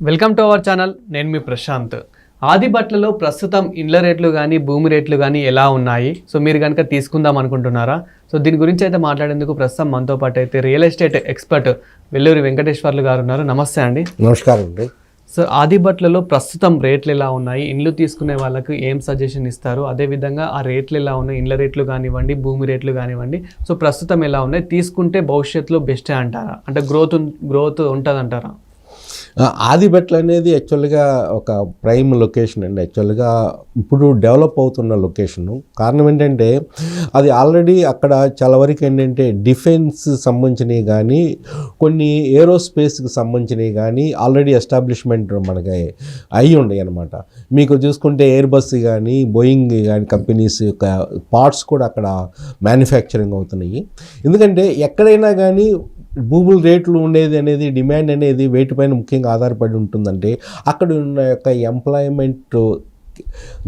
Welcome to our channel నేను మీ ప్రశాంత్. ఆది బట్లలో ప్రస్తుతం ఇండ్ల రేట్లు కానీ భూమి రేట్లు కానీ ఎలా ఉన్నాయి? సో మీరు కనుక తీసుకుందాం అనుకుంటున్నారా? సో దీని గురించి అయితే మాట్లాడేందుకు ప్రస్తుతం మనతో పాటు అయితే real estate expert Velluri Venkateswarlu garu ఉన్నారు. నమస్తే అండి. నమస్కారం అండి. సో ఆది బట్లలో ప్రస్తుతం రేట్లు ఎలా ఉన్నాయి? ఇండ్లు తీసుకునే వాళ్ళకు ఏం సజెషన్ ఇస్తారు? అదేవిధంగా ఆ రేట్లు ఎలా ఉన్నాయి? ఇండ్ల రేట్లు కానివ్వండి భూమి రేట్లు కానివ్వండి సో ప్రస్తుతం ఎలా ఉన్నాయి? తీసుకుంటే భవిష్యత్తులో బెస్టే అంటారా? అంటే గ్రోత్ గ్రోత్ ఉంటుంది అంటారా ఆదిబెట్ల అనేది యాక్చువల్గా ఒక ప్రైమ్ లొకేషన్ అండి. యాక్చువల్గా ఇప్పుడు డెవలప్ అవుతున్న లొకేషను. కారణం ఏంటంటే అది ఆల్రెడీ అక్కడ చాలా వరకు ఏంటంటే డిఫెన్స్ సంబంధించినవి కానీ కొన్ని ఏరోస్పేస్కి సంబంధించినవి కానీ ఆల్రెడీ ఎస్టాబ్లిష్మెంట్ మనకి అయి ఉన్నాయి అనమాట మీకు చూసుకుంటే ఎయిర్ బస్ కానీ బోయింగ్ కానీ కంపెనీస్ యొక్క పార్ట్స్ కూడా అక్కడ మ్యానుఫ్యాక్చరింగ్ అవుతున్నాయి. ఎందుకంటే ఎక్కడైనా కానీ భూముల రేట్లు ఉండేది అనేది డిమాండ్ అనేది వేటిపైన ముఖ్యంగా ఆధారపడి ఉంటుందంటే అక్కడ ఉన్న యొక్క ఎంప్లాయ్మెంట్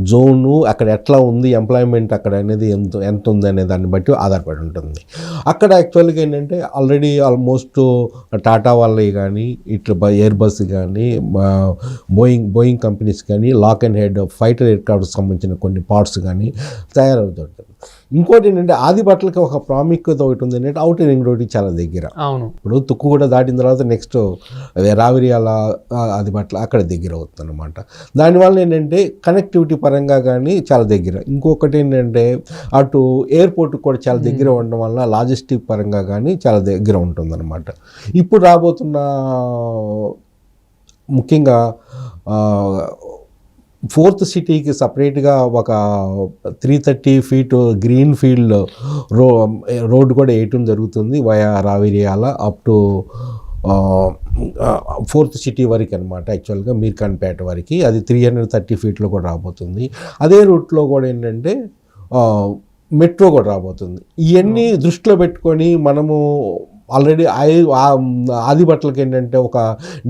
జోను అక్కడ ఎట్లా ఉంది ఎంప్లాయ్మెంట్ అక్కడ అనేది ఎంత ఎంత ఉంది అనే దాన్ని బట్టి ఆధారపడి ఉంటుంది. అక్కడ యాక్చువల్గా ఏంటంటే ఆల్రెడీ ఆల్మోస్ట్ టాటా వాళ్ళవి కానీ ఇట్లా ఎయిర్ బస్ కానీ బోయింగ్ బోయింగ్ కంపెనీస్ కానీ లాక్ అండ్ హెడ్ ఫైటర్ ఎయిర్ క్రాఫ్ట్కి సంబంధించిన కొన్ని పార్ట్స్ కానీ తయారవుతుంటుంది ఇంకోటి ఏంటంటే ఆది బట్టలకి ఒక ప్రాముఖ్యత ఒకటి ఉంది ఏంటంటే అవుటర్ రింగ్ రోడ్కి చాలా దగ్గర. అవును. ఇప్పుడు తుక్కు కూడా దాటిన తర్వాత నెక్స్ట్ అదే రావిరియాల ఆ, అది పట్ల అక్కడ దగ్గర అవుతుంది అనమాట దానివల్ల ఏంటంటే కనెక్టివిటీ పరంగా కానీ చాలా దగ్గర. ఇంకొకటి ఏంటంటే అటు ఎయిర్పోర్ట్ కూడా చాలా దగ్గర ఉండడం వల్ల లాజిస్టిక్ పరంగా కానీ చాలా దగ్గర ఉంటుందన్నమాట. ఇప్పుడు రాబోతున్న ముఖ్యంగా ఫోర్త్ సిటీకి సపరేట్గా ఒక three thirty feet green field రో రోడ్డు కూడా వేయటం జరుగుతుంది via Raviryala up to fourth city వరకు అనమాట యాక్చువల్గా మీర్ఖాన్పేట వరకు. అది త్రీ హండ్రెడ్ థర్టీ ఫీట్లో కూడా రాబోతుంది. అదే రూట్లో కూడా ఏంటంటే మెట్రో కూడా రాబోతుంది. ఇవన్నీ దృష్టిలో పెట్టుకొని మనము ఆల్రెడీ ఆది బట్టలకి ఏంటంటే ఒక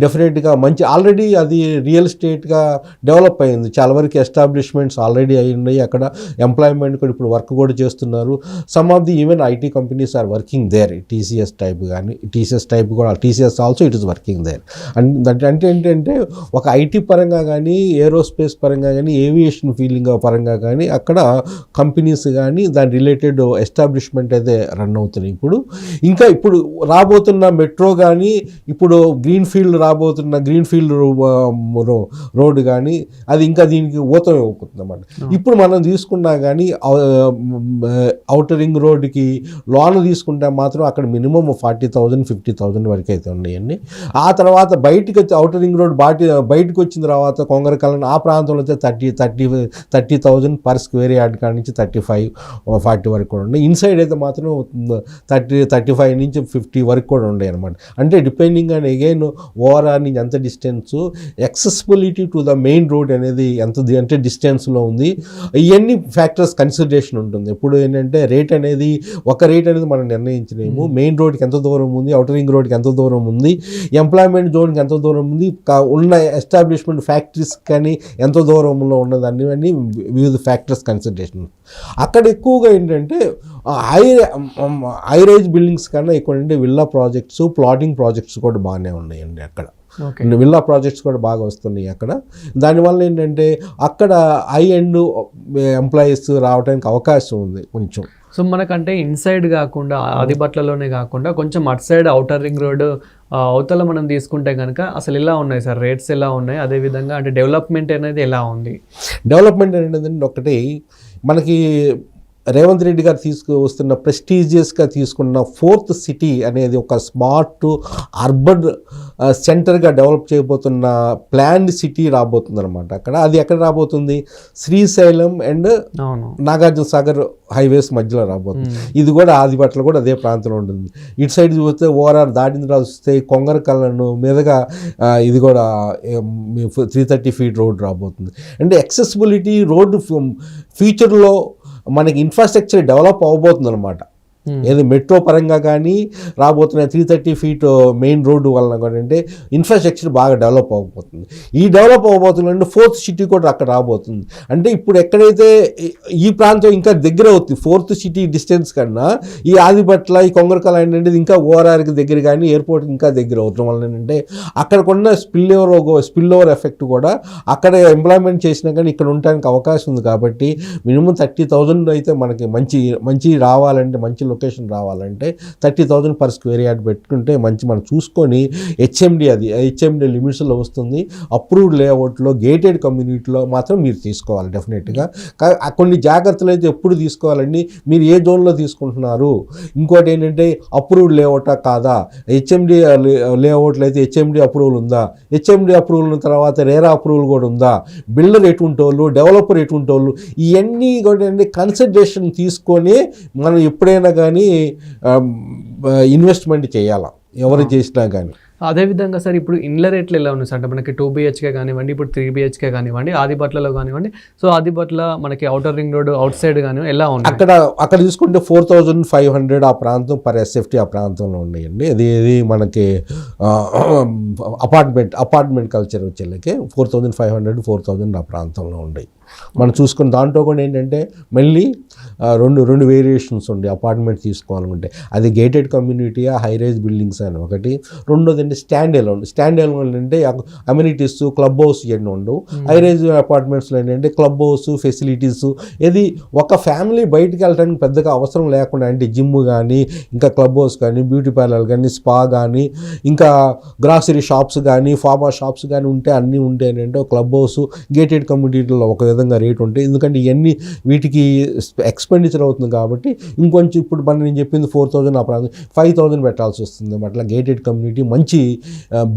డెఫినెట్గా మంచి ఆల్రెడీ అది రియల్ ఎస్టేట్గా డెవలప్ అయింది. చాలా వరకు ఎస్టాబ్లిష్మెంట్స్ ఆల్రెడీ అయి ఉన్నాయి. అక్కడ ఎంప్లాయ్మెంట్ కూడా ఇప్పుడు వర్క్ కూడా చేస్తున్నారు. Some of the even IT companies are working there TCS type కానీ టీసీఎస్ టైప్ కూడా TCS also it is working there and అంటే ఏంటంటే ఒక ఐటీ పరంగా కానీ ఏరోస్పేస్ పరంగా కానీ ఏవియేషన్ ఫీలింగ్ పరంగా కానీ అక్కడ కంపెనీస్ కానీ దాని రిలేటెడ్ ఎస్టాబ్లిష్మెంట్ అయితే రన్ అవుతున్నాయి. ఇప్పుడు ఇంకా ఇప్పుడు రాబోతున్న మెట్రో కానీ ఇప్పుడు గ్రీన్ ఫీల్డ్ రాబోతున్న గ్రీన్ ఫీల్డ్ రోడ్ కానీ అది ఇంకా దీనికి ఊతం ఇవ్వబోతుంది అన్నమాట ఇప్పుడు మనం తీసుకున్నా కానీ అవుటర్ రింగ్ రోడ్డుకి లోన్ తీసుకుంటే మాత్రం అక్కడ minimum forty thousand fifty thousand వరకు అయితే ఉన్నాయండి. ఆ తర్వాత బయటికి వచ్చి అవుటర్ రింగ్ రోడ్ బాటి బయటకు వచ్చిన తర్వాత కొంగరకాలం ఆ ప్రాంతంలో అయితే thirty thirty thirty thousand per square yard కాడ నుంచి థర్టీ ఫైవ్ ఫార్టీ వరకు కూడా ఉన్నాయి. ఇన్సైడ్ అయితే మాత్రం థర్టీ థర్టీ ఫైవ్ నుంచి ఫిఫ్టీ వరకు కూడా ఉన్నాయి అనమాట అంటే డిపెండింగ్ ఆన్ అగైన్ ఓవరాల్ నుంచి ఎంత distance accessibility to the main road అనేది ఎంత అంటే డిస్టెన్స్లో ఉంది. ఇవన్నీ ఫ్యాక్టర్స్ కన్సిడరేషన్ ఉంటుంది. ఎప్పుడు ఏంటంటే రేట్ అనేది ఒక రేట్ అనేది మనం నిర్ణయించలేము. మెయిన్ రోడ్కి ఎంత దూరం ఉంది అవుటర్ రింగ్ రోడ్కి ఎంత దూరం ఉంది ఎంప్లాయ్మెంట్ జోన్కి ఎంత దూరం ఉంది ఉన్న ఎస్టాబ్లిష్మెంట్ ఫ్యాక్టరీస్ కానీ ఎంత దూరంలో ఉన్నది అన్నీ వివిధ ఫ్యాక్టర్స్ కన్సిడరేషన్ అక్కడ ఎక్కువగా ఏంటంటే హై హై రైజ్ బిల్డింగ్స్ కన్నా ఎక్కువ అంటే విల్లా ప్రాజెక్ట్స్ ప్లాటింగ్ ప్రాజెక్ట్స్ కూడా బాగానే ఉన్నాయండి అక్కడ. విల్లా ప్రాజెక్ట్స్ కూడా బాగా వస్తున్నాయి అక్కడ. దానివల్ల ఏంటంటే అక్కడ హై ఎండ్ ఎంప్లాయీస్ రావడానికి అవకాశం ఉంది కొంచెం. సో మనకంటే ఇన్సైడ్ కాకుండా ఆది బట్లలోనే కాకుండా కొంచెం అటు సైడ్ అవుటర్ రింగ్ రోడ్ అవతల మనం తీసుకుంటే కనుక అసలు ఎలా ఉన్నాయి సార్? రేట్స్ ఎలా ఉన్నాయి? అదేవిధంగా అంటే డెవలప్మెంట్ అనేది ఎలా ఉంది? డెవలప్మెంట్ అనేది ఒకటి మనకి రేవంత్ రెడ్డి గారు తీసుకు వస్తున్న ప్రెస్టీజియస్గా తీసుకున్న ఫోర్త్ సిటీ అనేది ఒక స్మార్ట్ అర్బన్ సెంటర్గా డెవలప్ చేయబోతున్న ప్లాన్డ్ సిటీ రాబోతుంది అనమాట అక్కడ అది ఎక్కడ రాబోతుంది? శ్రీశైలం అండ్ నాగార్జున సాగర్ హైవేస్ మధ్యలో రాబోతుంది. ఇది కూడా ఆదిపట్ల కూడా అదే ప్రాంతంలో ఉంటుంది. ఇటు సైడ్ చూస్తే దాటిన తర్వాత చూస్తే కొంగర కళ్ళను మీదుగా ఇది కూడా త్రీ థర్టీ ఫీట్ రోడ్ రాబోతుంది. అంటే యాక్సెసిబిలిటీ రోడ్డు ఫ్యూచర్లో మనకి ఇన్ఫ్రాస్ట్రక్చర్ డెవలప్ అవబోతుంది అనమాట Hmm. ఏది మెట్రో పరంగా కానీ రాబోతున్న three thirty feet main road వలన కూడా అంటే ఇన్ఫ్రాస్ట్రక్చర్ బాగా డెవలప్ అవ్వబోతుంది. ఈ డెవలప్ అవ్వబోతుందంటే ఫోర్త్ సిటీ కూడా అక్కడ రాబోతుంది. అంటే ఇప్పుడు ఎక్కడైతే ఈ- ప్రాంతం ఇంకా దగ్గర అవుతుంది ఫోర్త్ సిటీ డిస్టెన్స్ కన్నా ఈ ఆదిపట్ల ఈ కొంగరకల ఏంటంటే ఇంకా ఓఆర్ఆర్కి దగ్గర కానీ ఎయిర్పోర్ట్ ఇంకా దగ్గర అవటం వల్ల ఏంటంటే అక్కడకున్న spill over spill over effect కూడా అక్కడ ఎంప్లాయ్మెంట్ చేసినా కానీ ఇక్కడ ఉండడానికి అవకాశం ఉంది. కాబట్టి మినిమం థర్టీ థౌజండ్ అయితే మనకి మంచి మంచి రావాలంటే మంచి లొకేషన్ రావాలంటే thirty thousand per square yard పెట్టుకుంటే మంచి మనం చూసుకొని హెచ్ఎండి అది హెచ్ఎండి లిమిట్స్లో వస్తుంది. అప్రూవ్డ్ లేఅవుట్లో గేటెడ్ కమ్యూనిటీలో మాత్రం మీరు తీసుకోవాలి డెఫినెట్గా. కా- కొన్ని జాగ్రత్తలు అయితే ఎప్పుడు తీసుకోవాలండి? మీరు ఏ జోన్లో తీసుకుంటున్నారు? ఇంకోటి ఏంటంటే అప్రూవ్డ్ లేఅవుటా కాదా? హెచ్ఎండి లేఅవుట్లు అయితే హెచ్ఎండి అప్రూవల్ ఉందా? హెచ్ఎండి అప్రూవల్ ఉన్న తర్వాత రేరా అప్రూవల్ కూడా ఉందా? బిల్డర్ ఎటువంటి వాళ్ళు? డెవలపర్ ఎటువంటి వాళ్ళు? ఇవన్నీ కూడా కన్సిడరేషన్ తీసుకొని మనం ఎప్పుడైనా కానీ ఇన్వెస్ట్మెంట్ చేయాలా? ఎవరు చేసినా కానీ అదేవిధంగా సార్ ఇప్పుడు ఇండ్ల రేట్లు ఎలా ఉన్నాయి సార్? అంటే మనకి టూ బిహెచ్కే కానివ్వండి ఇప్పుడు త్రీ బిహెచ్కే కానివ్వండి ఆదిబట్లలో కానివ్వండి. సో ఆదిబట్ల మనకి outer ring road outside కానివ్వండి ఎలా ఉన్నాయి? అక్కడ అక్కడ తీసుకుంటే ఫోర్ థౌజండ్ ఫైవ్ హండ్రెడ్ ఆ ప్రాంతం పర్ ఎస్ఎఫ్టీ ఆ ప్రాంతంలో ఉన్నాయండి. అది ఇది మనకి apartment apartment culture వచ్చేళ్ళకి four thousand five hundred four thousand ఆ ప్రాంతంలో ఉన్నాయి. మనం చూసుకున్న దాంట్లో కూడా ఏంటంటే మళ్ళీ రెండు రెండు వేరియేషన్స్ ఉండే అపార్ట్మెంట్ తీసుకోవాలనుకుంటే. అది గేటెడ్ కమ్యూనిటీయా హై రైజ్ బిల్డింగ్స్ అని ఒకటి. రెండోది అంటే స్టాండ్ ఎలోన్ స్టాండ్ ఎలోన్ అంటే అమ్యూనిటీస్ క్లబ్ హౌస్ ఇవన్నీ ఉండవు. హై రైజ్ అపార్ట్మెంట్స్లో ఏంటంటే క్లబ్ హౌస్ ఫెసిలిటీస్ ఇది ఒక ఫ్యామిలీ బయటికి వెళ్ళడానికి పెద్దగా అవసరం లేకుండా అంటే జిమ్ కానీ ఇంకా క్లబ్ హౌస్ కానీ బ్యూటీ పార్లర్ కానీ స్పా కానీ ఇంకా గ్రాసరీ షాప్స్ కానీ ఫార్మా షాప్స్ కానీ ఉంటే అన్నీ ఉంటే ఏంటంటే క్లబ్ హౌస్ గేటెడ్ కమ్యూనిటీలో ఒక విధంగా రేట్ ఉంటాయి ఎందుకంటే ఇవన్నీ వీటికి ఎక్స్పెండిచర్ అవుతుంది కాబట్టి ఇంకొంచెం ఇప్పుడు మనం నేను చెప్పింది ఫోర్ థౌజండ్ ఆ ప్రాంతం ఫైవ్ థౌజండ్ పెట్టాల్సి వస్తుంది అట్లా గేటెడ్ కమ్యూనిటీ మంచి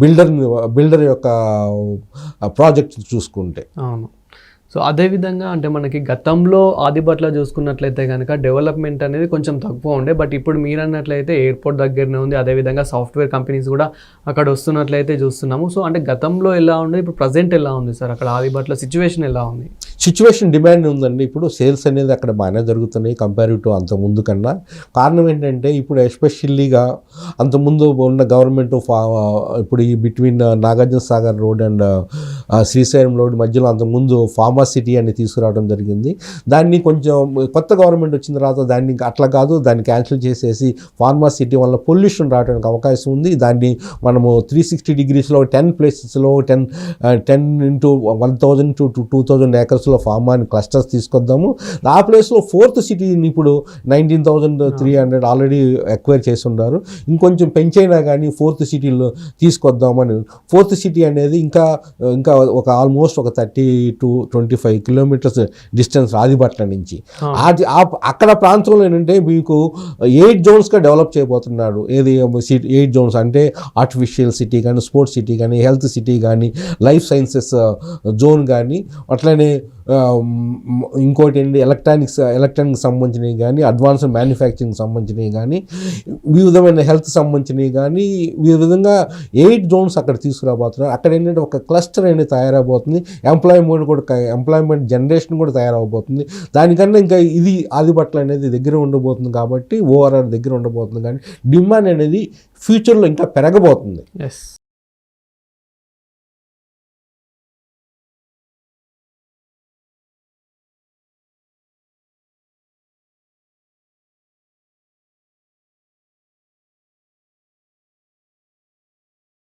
బిల్డర్ బిల్డర్ యొక్క ప్రాజెక్ట్ చూసుకుంటే. అవును. సో అదేవిధంగా అంటే మనకి గతంలో ఆదిబట్ల చూసుకున్నట్లయితే కనుక డెవలప్మెంట్ అనేది కొంచెం తక్కువ ఉండే బట్ ఇప్పుడు మీరు అన్నట్లయితే ఎయిర్పోర్ట్ దగ్గరనే ఉంది. అదేవిధంగా సాఫ్ట్వేర్ కంపెనీస్ కూడా అక్కడ వస్తున్నట్లయితే చూస్తున్నాము. సో అంటే గతంలో ఎలా ఉండే ఇప్పుడు ప్రజెంట్ ఎలా ఉంది సార్? అక్కడ ఆదిబట్ల సిచ్యువేషన్ ఎలా ఉంది? సిచ్యువేషన్ డిమాండ్ ఉందండి. ఇప్పుడు సేల్స్ అనేది అక్కడ బాగానే జరుగుతున్నాయి కంపేరివ్ టు అంత ముందు కన్నా. కారణం ఏంటంటే ఇప్పుడు ఎస్పెషల్లీగా అంత ముందు ఉన్న గవర్నమెంట్ ఫా ఇప్పుడు ఈ between Nagarjuna Sagar road and Srisailam road మధ్యలో అంత ముందు ఫార్మా సిటీ అని తీసుకురావడం జరిగింది. దాన్ని కొంచెం కొత్త గవర్నమెంట్ వచ్చిన తర్వాత దాన్ని ఇంకా అట్లా కాదు దాన్ని క్యాన్సిల్ చేసేసి ఫార్మా సిటీ వల్ల పొల్యూషన్ రావడానికి అవకాశం ఉంది. దాన్ని మనము త్రీ సిక్స్టీ డిగ్రీస్లో టెన్ ప్లేసెస్లో ten ten into one thousand to two thousand ఏకర్స్లో ఫార్మాని క్లస్టర్స్ తీసుకొద్దాము. ఆ ప్లేస్లో ఫోర్త్ సిటీని ఇప్పుడు nineteen thousand three hundred already acquire చేసి ఉన్నారు ఇంకొంచెం పెంచైనా కానీ ఫోర్త్ సిటీలో తీసుకొద్దామని. ఫోర్త్ సిటీ అనేది ఇంకా ఇంకా ఒక ఆల్మోస్ట్ ఒక thirty to twenty five kilometres distance Adibatla నుంచి. అది ఆ- అక్కడ ప్రాంతంలో ఏంటంటే మీకు ఎయిట్ జోన్స్గా డెవలప్ చేయబోతున్నాడు. ఏది సిటీ ఎయిట్ జోన్స్ అంటే ఆర్టిఫిషియల్ సిటీ కానీ స్పోర్ట్స్ సిటీ కానీ హెల్త్ సిటీ కానీ లైఫ్ సైన్సెస్ జోన్ కానీ అట్లనే ఇంకోటి ఏంటి? ఎలక్ట్రానిక్స్ ఎలక్ట్రానిక్ సంబంధించినవి కానీ అడ్వాన్స్డ్ మ్యానుఫ్యాక్చరింగ్ సంబంధించినవి కానీ వివిధమైన హెల్త్ సంబంధించినవి కానీ ఈ విధంగా ఎయిట్ జోన్స్ అక్కడ తీసుకురాబోతున్నారు. అక్కడ ఏంటంటే ఒక క్లస్టర్ అనేది తయారవబోతుంది. ఎంప్లాయ్మెంట్ కూడా ఎంప్లాయ్మెంట్ జనరేషన్ కూడా తయారవబోతుంది. దానికన్నా ఇంకా ఇది ఆదిపట్ల అనేది దగ్గర ఉండబోతుంది కాబట్టి ఓఆర్ఆర్ దగ్గర ఉండబోతుంది. కానీ డిమాండ్ అనేది ఫ్యూచర్లో ఇంకా పెరగబోతుంది. ఎస్